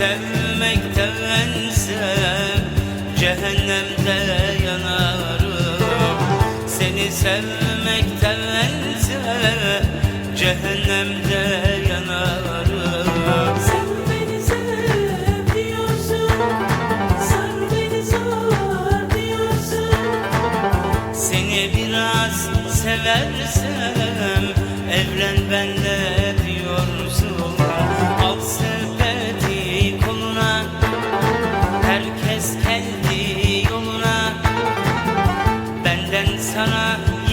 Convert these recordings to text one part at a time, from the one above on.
sevmektense cehennemde yanarım. Seni sevmektense cehennemde yanarım. Sen beni sev diyorsun Sen beni sor diyorsun. Seni biraz seversem evlen benle diyorsun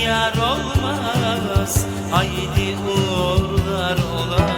yar olmaz. Haydi uğurlar ola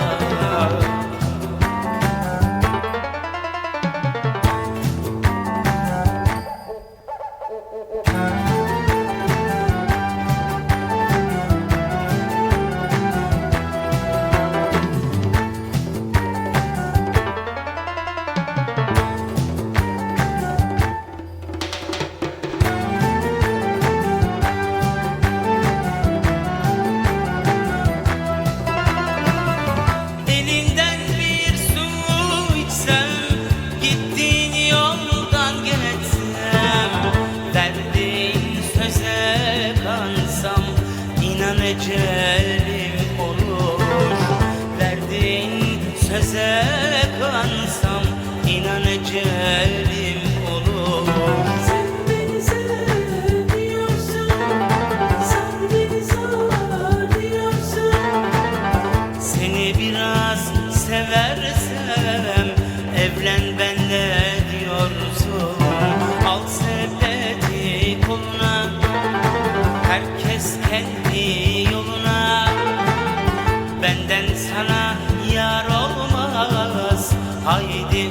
ecelim olur Verdiğin söze kansam inan ecelim seversem evlen benle diyorsun. Al sepeti koluna herkes kendi Haydi